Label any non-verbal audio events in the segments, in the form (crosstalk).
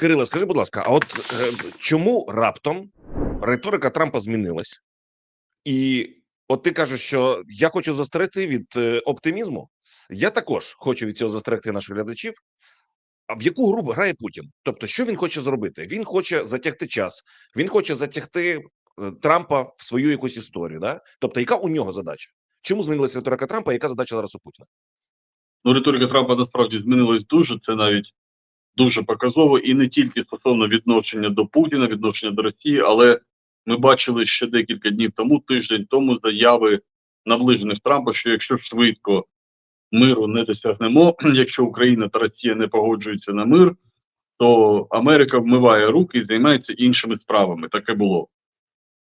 Кириле, скажи, будь ласка, а от е, чому раптом риторика Трампа змінилась? І от ти кажеш, що я хочу застерегти від е, оптимізму. Я також хочу від цього застерегти наших глядачів. А в яку гру грає Путін? Тобто, що він хоче зробити? Він хоче затягти час, він хоче затягти е, Трампа в свою якусь історію. Да? Тобто, яка у нього задача? Чому змінилася риторика Трампа? Яка задача зараз у Путіна? Ну, риторика Трампа насправді змінилась дуже. Це навіть дуже показово, і не тільки стосовно відношення до Путіна, відношення до Росії, але ми бачили ще декілька днів тому, тиждень тому, заяви наближених Трампа, що якщо швидко миру не досягнемо, (clears throat) якщо Україна та Росія не погоджуються на мир, то Америка вмиває руки і займається іншими справами. Таке було.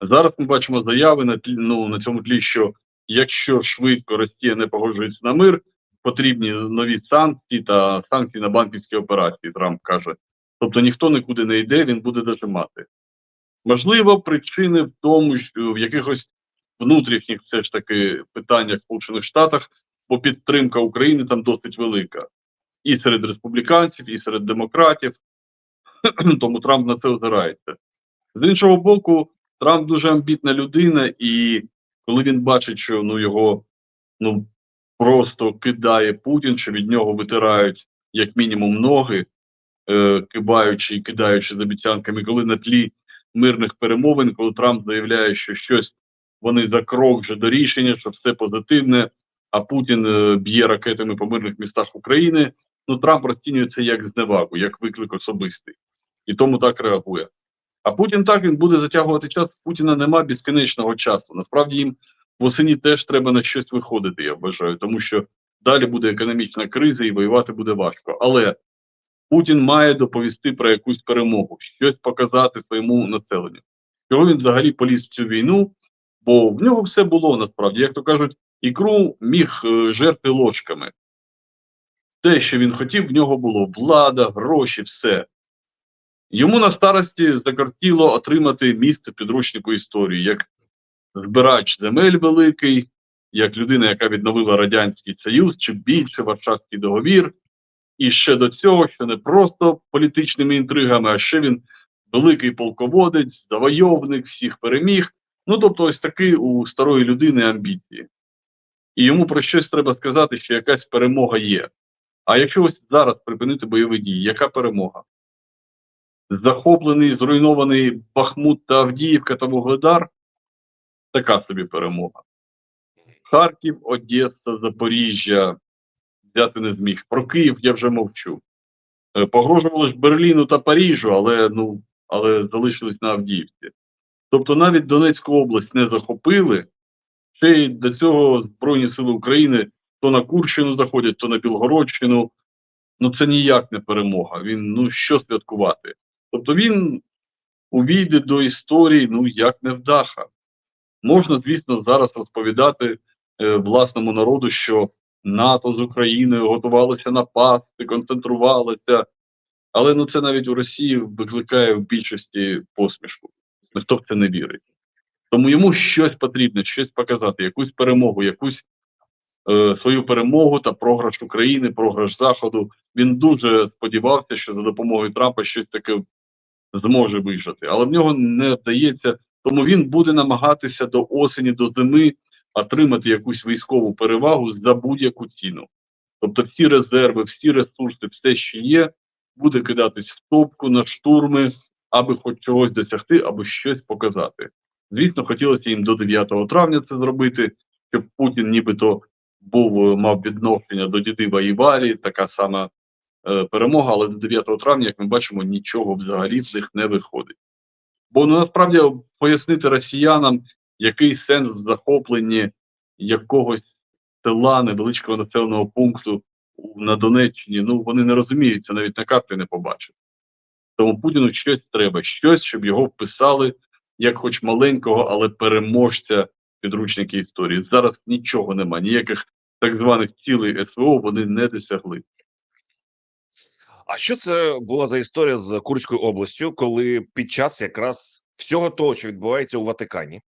Зараз ми бачимо заяви на тлі, ну, на цьому тлі, що якщо швидко Росія не погоджується на мир, потрібні нові санкції та санкції на банківські операції. Трамп каже. Тобто ніхто нікуди не йде, він буде дожимати. Можливо, причини в тому, що в якихось внутрішніх все ж таки питаннях в Сполучених Штатах, бо підтримка України там досить велика. І серед республіканців, і серед демократів. (clears throat) Тому Трамп на це озирається. З іншого боку, Трамп дуже амбітна людина, і коли він бачить, що ну його ну просто кидає Путін, що від нього витирають як мінімум ноги, е, кибаючи і кидаючи з обіцянками, коли на тлі мирних перемовин, коли Трамп заявляє, що щось вони за крок вже до рішення, що все позитивне, а Путін е, б'є ракетами по мирних містах України. Ну Трамп розцінює це як зневагу, як виклик особистий, і тому так реагує. А Путін так він буде затягувати час. Путіна нема безкінечного часу. Насправді їм восені теж треба на щось виходити, я вважаю, тому що далі буде економічна криза і воювати буде важко. Але Путін має доповісти про якусь перемогу, щось показати своєму населенню. Чого він взагалі поліз в цю війну? Бо в нього все було насправді, як то кажуть, ікру міг е, жерти ложками. Те, що він хотів, в нього було влада, гроші, все. Йому на старості закортіло отримати місце підручнику історії, як збирач земель великий, як людина, яка відновила Радянський Союз, чи більше Варшавський договір. І ще до цього, що не просто політичними інтригами, а ще він великий полководець, завойовник, всіх переміг. Ну тобто, ось такі у старої людини амбіції. І йому про щось треба сказати, що якась перемога є. А якщо ось зараз припинити бойові дії, яка перемога? Захоплений, зруйнований Бахмут та Авдіївка та Вугледар така собі перемога. Харків, Одеса, Запоріжжя взяти не зміг. Про Київ я вже мовчу. Е, Погрожували ж Берліну та Парижу, але ну але залишились на Авдіївці. Тобто навіть Донецьку область не захопили. Ще й до цього Збройні Сили України то на Курщину заходять, то на Білгородщину. Ну це ніяк не перемога. Він ну що святкувати? Тобто він увійде до історії, ну як невдаха. Можна, звісно, зараз розповідати е, власному народу, що НАТО з Україною готувалося напасти, концентрувалося, але ну це навіть у Росії викликає в більшості посмішку. Ніхто в це не вірить. Тому йому щось потрібно, щось показати, якусь перемогу, якусь е, свою перемогу та програш України, програш Заходу. Він дуже сподівався, що за допомогою Трампа щось таке зможе вижити, але в нього не вдається. Тому він буде намагатися до осені, до зими отримати якусь військову перевагу за будь-яку ціну. Тобто, всі резерви, всі ресурси, все, що є, буде кидатись в топку на штурми, аби хоч чогось досягти, або щось показати. Звісно, хотілося їм до 9 травня це зробити, щоб Путін нібито був мав відношення до Дідива і така сама е, перемога, але до 9 травня, як ми бачимо, нічого взагалі в них не виходить. Бо ну насправді пояснити росіянам, який сенс в захопленні якогось села невеличкого населеного пункту на Донеччині, ну вони не розуміють, це навіть на карті не побачать. Тому Путіну щось треба, щось, щоб його вписали як хоч маленького, але переможця підручники історії. Зараз нічого нема, ніяких так званих цілей СВО вони не досягли. А що це була за історія з Курською областю, коли під час якраз всього того, що відбувається у Ватикані,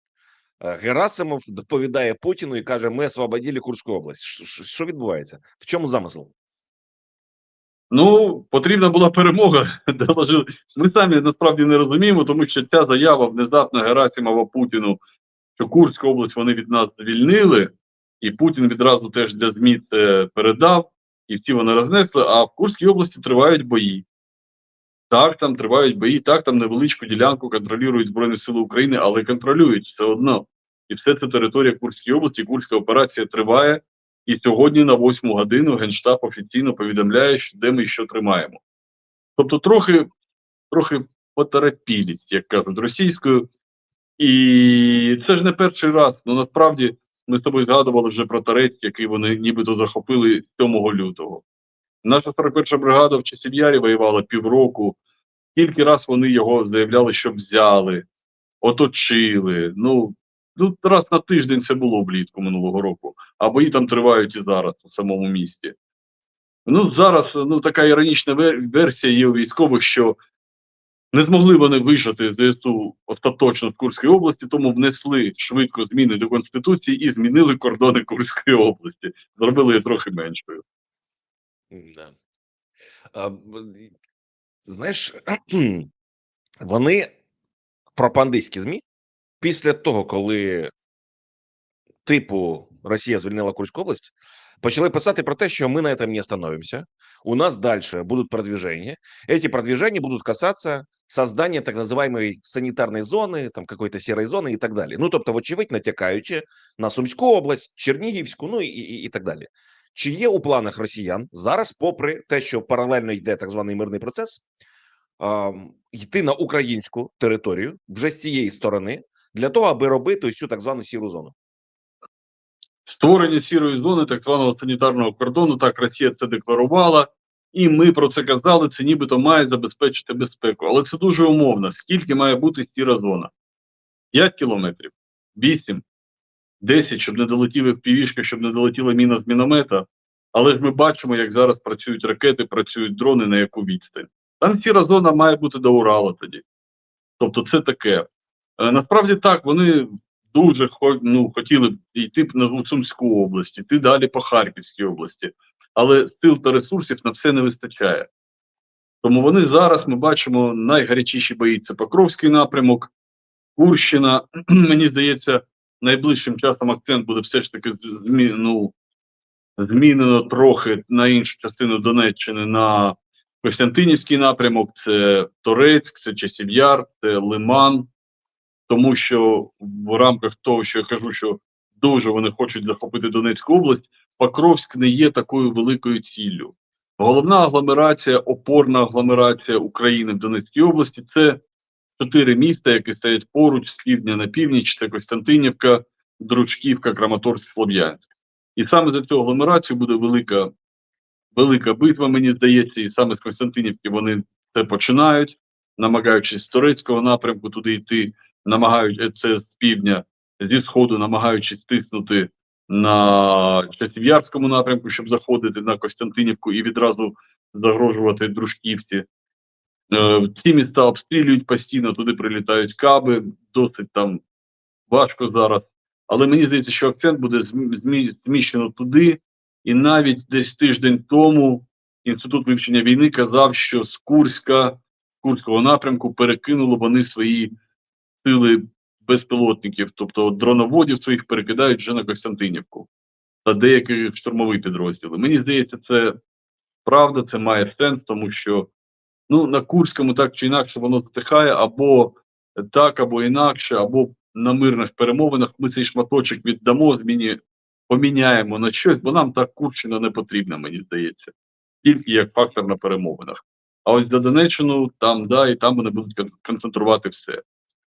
е, Герасимов доповідає Путіну і каже: Ми освободили Курську область. Що відбувається? В чому замисел? Ну, потрібна була перемога. (laughs) Ми самі насправді не розуміємо, тому що ця заява внезапно Герасимова Путіну, що Курську область вони від нас звільнили, і Путін відразу теж для ЗМІ це передав, і всі вони рознесли. А в Курській області тривають бої. Так, там тривають бої, так, там невеличку ділянку контролюють Збройні Сили України, але контролюють все одно. І все це територія Курської області. Курська операція триває. І сьогодні на 8 годину Генштаб офіційно повідомляє, де ми що тримаємо. Тобто, трохи, трохи поторопілість, як кажуть російською. І це ж не перший раз. Ну насправді ми з тобою згадували вже про Торецьк, який вони нібито захопили 7 лютого. Наша 41-ша бригада в Часів'ярі воювала півроку. Кілька раз вони його заявляли, що взяли, оточили. Ну, ну раз на тиждень це було влітку минулого року, а бої там тривають і зараз у самому місті. Ну, зараз ну, така іронічна версія є у військових, що не змогли вони вижити ЗСУ остаточно з Курської області, тому внесли швидко зміни до Конституції і змінили кордони Курської області. Зробили її трохи меншою. Да. А, знаєш, (clears throat) вони пропагандистські ЗМІ після того, коли типу Росія звільнила Курську область, почали писати про те, що ми на этом не остановимся. У нас дальше будут продвижения. Эти продвижения будут касаться создания так называемой санитарной зоны, там какой-то серой зоны и так далі. Ну, тобто, вочевидь, натякаючи на Сумську область, Чернігівську, ну і, і, і так далі. Чи є у планах росіян зараз, попри те, що паралельно йде так званий мирний процес, а, йти на українську територію вже з цієї сторони для того, аби робити ось цю так звану сіру зону? Створення сірої зони, так званого санітарного кордону, так Росія це декларувала, і ми про це казали. Це нібито має забезпечити безпеку. Але це дуже умовно. Скільки має бути сіра зона? 5 кілометрів, 8, 10, щоб не долетіли впівішки, щоб не долетіла міна з міномета. Але ж ми бачимо, як зараз працюють ракети, працюють дрони, на яку відстань. Там сіра зона має бути до Урала тоді. Тобто, це таке. Е, Насправді так, вони дуже ну, хотіли б йти на Сумську область, йти далі по Харківській області, але сил та ресурсів на все не вистачає. Тому вони зараз ми бачимо найгарячіші бої це Покровський напрямок, Курщина. (clears throat) Мені здається, найближчим часом акцент буде все ж таки ну, змінено трохи на іншу частину Донеччини на Костянтинівський напрямок, це Торецьк, це Часів'яр, це Лиман тому що в рамках того, що я кажу, що дуже вони хочуть захопити Донецьку область, Покровськ не є такою великою ціллю. Головна агломерація, опорна агломерація України в Донецькій області це чотири міста, які стоять поруч з півдня на північ: це Костянтинівка, Дручківка, Краматорськ, Слов'янськ. І саме за цю агломерацію буде велика, велика битва, мені здається, і саме з Костянтинівки вони це починають, намагаючись з Торецького напрямку туди йти намагають е, це з півдня, зі сходу, намагаючись стиснути на Часів'ярському напрямку, щоб заходити на Костянтинівку і відразу загрожувати дружківці. Е, ці міста обстрілюють постійно, туди прилітають каби, досить там важко зараз. Але мені здається, що акцент буде зміщено туди, і навіть десь тиждень тому інститут вивчення війни казав, що з Курська, з Курського напрямку перекинули вони свої сили безпілотників, тобто дроноводів своїх перекидають вже на Костянтинівку та деякі штурмові підрозділи. Мені здається, це правда, це має сенс, тому що ну на Курському так чи інакше воно затихає або так, або інакше, або на мирних перемовинах ми цей шматочок віддамо, зміні поміняємо на щось, бо нам так Курщина не потрібна, мені здається, тільки як фактор на перемовинах. А ось за Донеччину там, да, і там вони будуть концентрувати все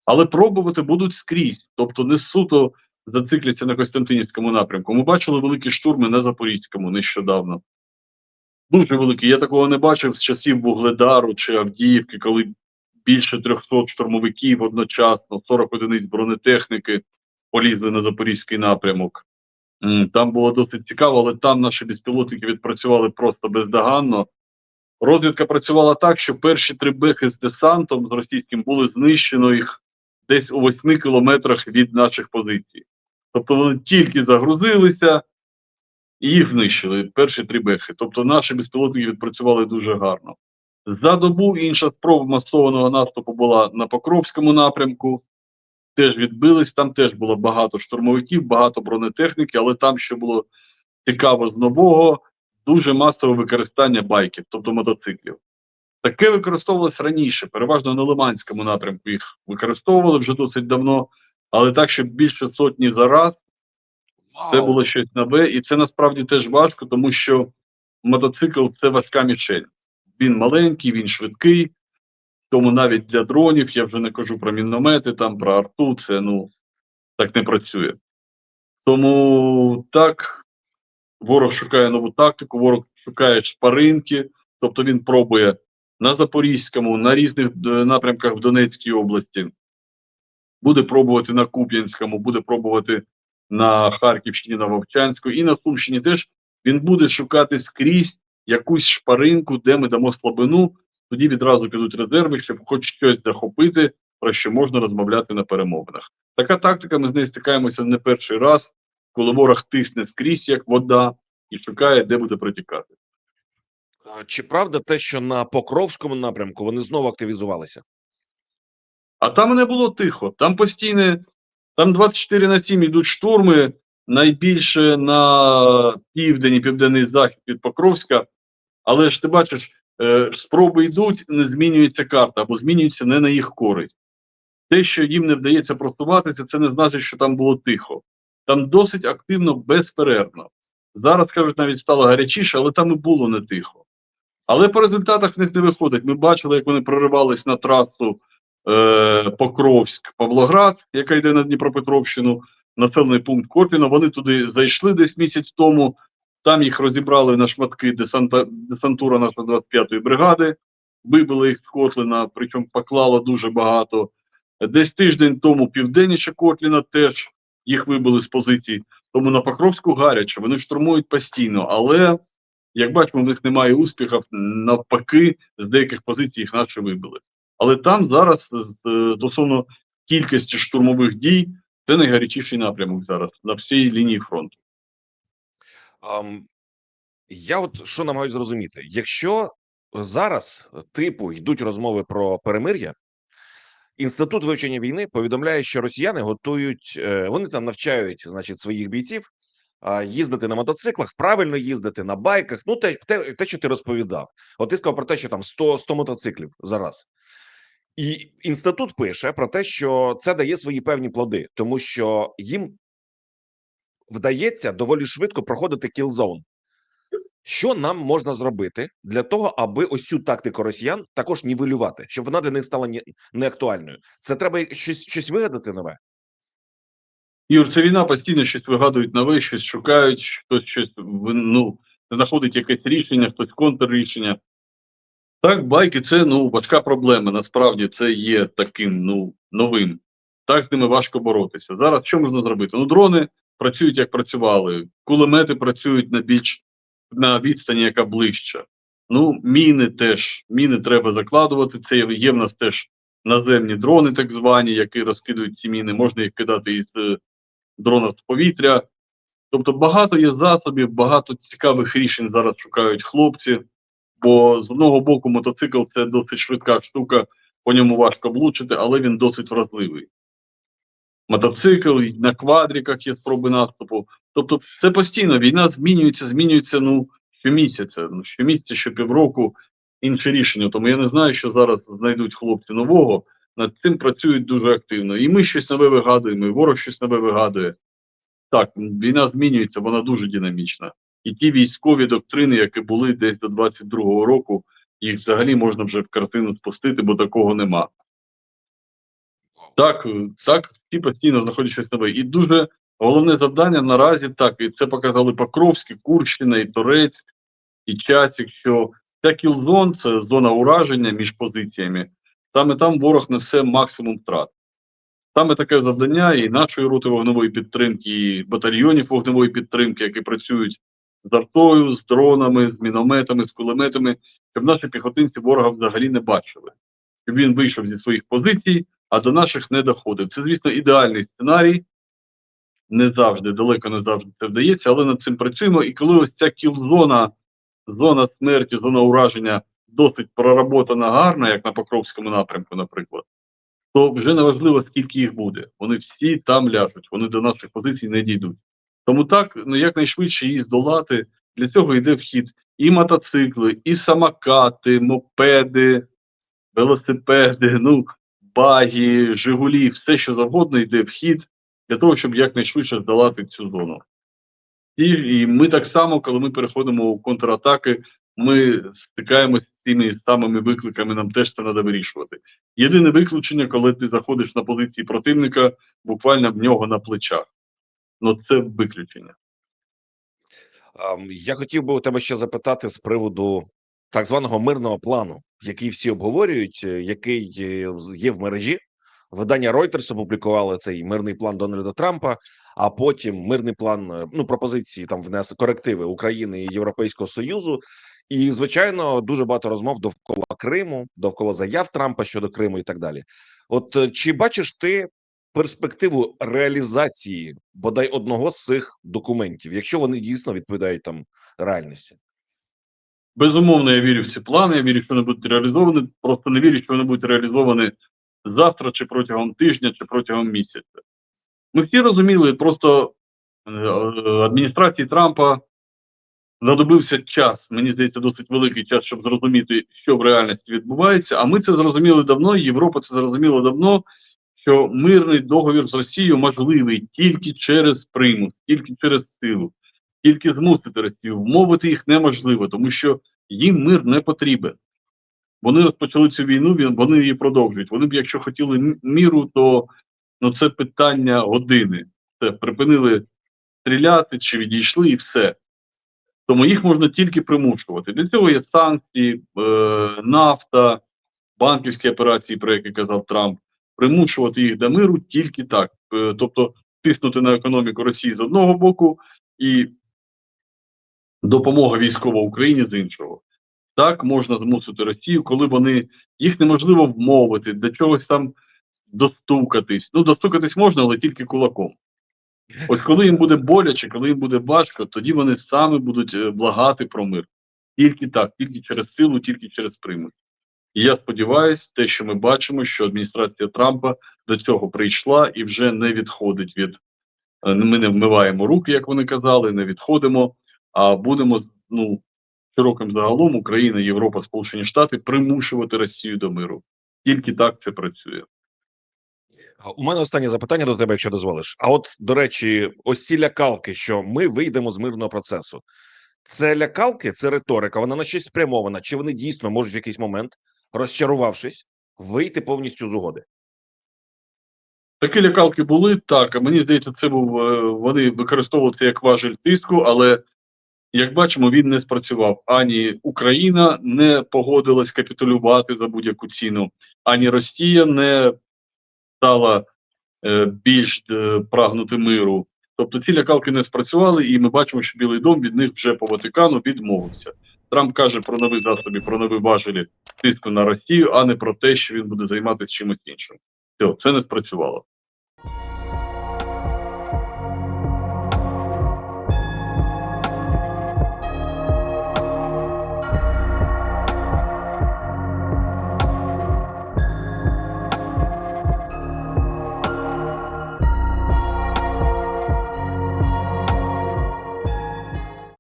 але пробувати будуть скрізь, тобто не суто зацикляться на Костянтинівському напрямку. Ми бачили великі штурми на Запорізькому нещодавно. Дуже великі. Я такого не бачив з часів Вугледару чи Авдіївки, коли більше 300 штурмовиків одночасно, 40 одиниць бронетехніки полізли на Запорізький напрямок. Там було досить цікаво, але там наші безпілотники відпрацювали просто бездоганно. Розвідка працювала так, що перші три бехи з десантом з російським були знищено їх десь у 8 кілометрах від наших позицій. Тобто вони тільки загрузилися, і їх знищили. Перші три бехи. Тобто наші безпілотники відпрацювали дуже гарно. За добу інша спроба масованого наступу була на Покровському напрямку. Теж відбились, там теж було багато штурмовиків, багато бронетехніки, але там, що було цікаво з нового, дуже масове використання байків, тобто мотоциклів. Таке використовувалось раніше, переважно на Лиманському напрямку їх використовували вже досить давно, але так, щоб більше сотні за раз, це було щось нове, і це насправді теж важко, тому що мотоцикл це важка мішень. Він маленький, він швидкий. Тому навіть для дронів я вже не кажу про міномети, там про арту, це ну так не працює. Тому так, ворог шукає нову тактику, ворог шукає шпаринки, тобто він пробує на Запорізькому, на різних е, напрямках в Донецькій області, буде пробувати на Куп'янському, буде пробувати на Харківщині, на Вовчанську і на Сумщині теж він буде шукати скрізь якусь шпаринку, де ми дамо слабину, тоді відразу підуть резерви, щоб хоч щось захопити, про що можна розмовляти на перемовинах. Така тактика, ми з нею стикаємося не перший раз, коли ворог тисне скрізь, як вода, і шукає, де буде протікати. Чи правда те, що на Покровському напрямку вони знову активізувалися? А там не було тихо. Там постійне, там 24 на 7 йдуть штурми, найбільше на південь і південний захід від Покровська. Але ж ти бачиш, е, спроби йдуть, не змінюється карта або змінюється не на їх користь. Те, що їм не вдається просуватися, це не значить, що там було тихо. Там досить активно, безперервно. Зараз кажуть, навіть стало гарячіше, але там і було не тихо. Але по результатах в них не виходить. Ми бачили, як вони проривались на трасу е, Покровськ-Павлоград, яка йде на Дніпропетровщину, населений пункт Копіно. Вони туди зайшли десь місяць тому. Там їх розібрали на шматки десанта, десантура нашої 25-ї бригади, вибили їх з Котлина, причому поклало дуже багато. Десь тиждень тому південніше Котліна теж їх вибили з позицій. Тому на Покровську гаряче, вони штурмують постійно, але як бачимо, в них немає успіхів. Навпаки, з деяких позицій їх наші вибили. Але там зараз е, стосовно кількості штурмових дій, це найгарячіший напрямок зараз на всій лінії фронту. Ам, я от що намагаюся зрозуміти: якщо зараз, типу, йдуть розмови про перемир'я, інститут вивчення війни повідомляє, що росіяни готують, е, вони там навчають, значить, своїх бійців їздити на мотоциклах, правильно їздити на байках. Ну, те, те, те, що ти розповідав. От ти сказав про те, що там 100, 100 мотоциклів зараз. І інститут пише про те, що це дає свої певні плоди, тому що їм вдається доволі швидко проходити кілзон. Що нам можна зробити для того, аби ось цю тактику росіян також нівелювати, щоб вона для них стала не, неактуальною? Це треба щось, щось вигадати нове. Ігор, це війна постійно щось вигадують нове, щось шукають, хтось щось ну, знаходить якесь рішення, хтось контррішення. Так, байки це ну важка проблема. Насправді це є таким ну новим. Так з ними важко боротися. Зараз що можна зробити? Ну, дрони працюють як працювали, кулемети працюють на більш на відстані, яка ближча. Ну, міни теж міни треба закладувати. Це є, є в нас теж наземні дрони, так звані, які розкидують ці міни. Можна їх кидати із е, дрона з повітря. Тобто багато є засобів, багато цікавих рішень зараз шукають хлопці. Бо з одного боку мотоцикл це досить швидка штука, по ньому важко влучити, але він досить вразливий. Мотоцикл на квадриках є спроби наступу. Тобто, це постійно війна змінюється, змінюється ну щомісяця, ну щомісяця, щопівроку інше рішення. Тому я не знаю, що зараз знайдуть хлопці нового. Над цим працюють дуже активно. І ми щось нове вигадуємо, і ворог щось нове вигадує. Так, війна змінюється, вона дуже динамічна. І ті військові доктрини, які були десь до 22-го року, їх взагалі можна вже в картину спустити, бо такого нема. Так, так, всі постійно знаходять щось нове. І дуже головне завдання наразі так, і це показали Покровський, Курщина, і Торецьк, і Часік, що ця кілзон це зона ураження між позиціями. Саме там ворог несе максимум втрат. Саме таке завдання і нашої роти вогневої підтримки, і батальйонів вогневої підтримки, які працюють з артою, з дронами, з мінометами, з кулеметами, щоб наші піхотинці ворога взагалі не бачили. Щоб він вийшов зі своїх позицій, а до наших не доходив. Це, звісно, ідеальний сценарій, не завжди, далеко не завжди це вдається, але над цим працюємо. І коли ось ця кілзона, зона смерті, зона ураження досить проработана гарно, як на Покровському напрямку, наприклад, то вже не важливо, скільки їх буде. Вони всі там ляжуть, вони до наших позицій не дійдуть. Тому так, ну якнайшвидше її здолати. Для цього йде вхід і мотоцикли, і самокати, мопеди, велосипеди, ну, баги, Жигулі, все що завгодно йде вхід для того, щоб якнайшвидше здолати цю зону. І, ми так само, коли ми переходимо у контратаки, ми стикаємося з цими самими викликами, нам теж це треба вирішувати. Єдине виключення, коли ти заходиш на позиції противника, буквально в нього на плечах. Ну це виключення. Я хотів би у тебе ще запитати з приводу так званого мирного плану, який всі обговорюють, е, який е, є в мережі. Видання Reuters опублікували цей мирний план Дональда Трампа, а потім мирний план, е, ну пропозиції там внесли корективи України і Європейського Союзу. І звичайно, дуже багато розмов довкола Криму, довкола заяв Трампа щодо Криму і так далі. От е, чи бачиш ти перспективу реалізації бодай одного з цих документів, якщо вони дійсно відповідають там реальності? Безумовно, я вірю в ці плани, я вірю, що вони будуть реалізовані. Просто не вірю, що вони будуть реалізовані завтра, чи протягом тижня, чи протягом місяця. Ми всі розуміли, просто е, е, адміністрації Трампа знадобився час. Мені здається, досить великий час, щоб зрозуміти, що в реальності відбувається. А ми це зрозуміли давно, Європа це зрозуміла давно, що мирний договір з Росією можливий тільки через примус, тільки через силу, тільки змусити Росію. Вмовити їх неможливо, тому що їм мир не потрібен. Вони розпочали цю війну, вони її продовжують. Вони б, якщо хотіли міру, то ну, це питання години. Це припинили стріляти чи відійшли, і все. Тому їх можна тільки примушувати. Для цього є санкції, е, нафта, банківські операції, про які казав Трамп. Примушувати їх до миру тільки так. Е, тобто тиснути на економіку Росії з одного боку і допомога військова Україні з іншого. Так можна змусити Росію, коли вони їх неможливо вмовити, до чогось там достукатись. Ну, достукатись можна, але тільки кулаком. От коли їм буде боляче, коли їм буде важко, тоді вони саме будуть е, благати про мир. Тільки так, тільки через силу, тільки через примус. І я сподіваюся, те, що ми бачимо, що адміністрація Трампа до цього прийшла і вже не відходить від е, ми не вмиваємо руки, як вони казали, не відходимо, а будемо ну широким загалом Україна, Європа, Сполучені Штати примушувати Росію до миру. Тільки так це працює. У мене останнє запитання до тебе, якщо дозволиш. А от до речі, ось ці лякалки, що ми вийдемо з мирного процесу. Це лякалки, це риторика. Вона на щось спрямована. Чи вони дійсно можуть в якийсь момент, розчарувавшись, вийти повністю з угоди? Такі лякалки були так. Мені здається, це був е, вони використовували це як важель тиску, але як бачимо, він не спрацював. Ані Україна не погодилась капітулювати за будь-яку ціну, ані Росія не стала е, більш е, прагнути миру. Тобто ці лякалки не спрацювали, і ми бачимо, що Білий дом від них вже по Ватикану відмовився. Трамп каже про нові засоби, про нові важелі тиску на Росію, а не про те, що він буде займатися чимось іншим. Все, це не спрацювало.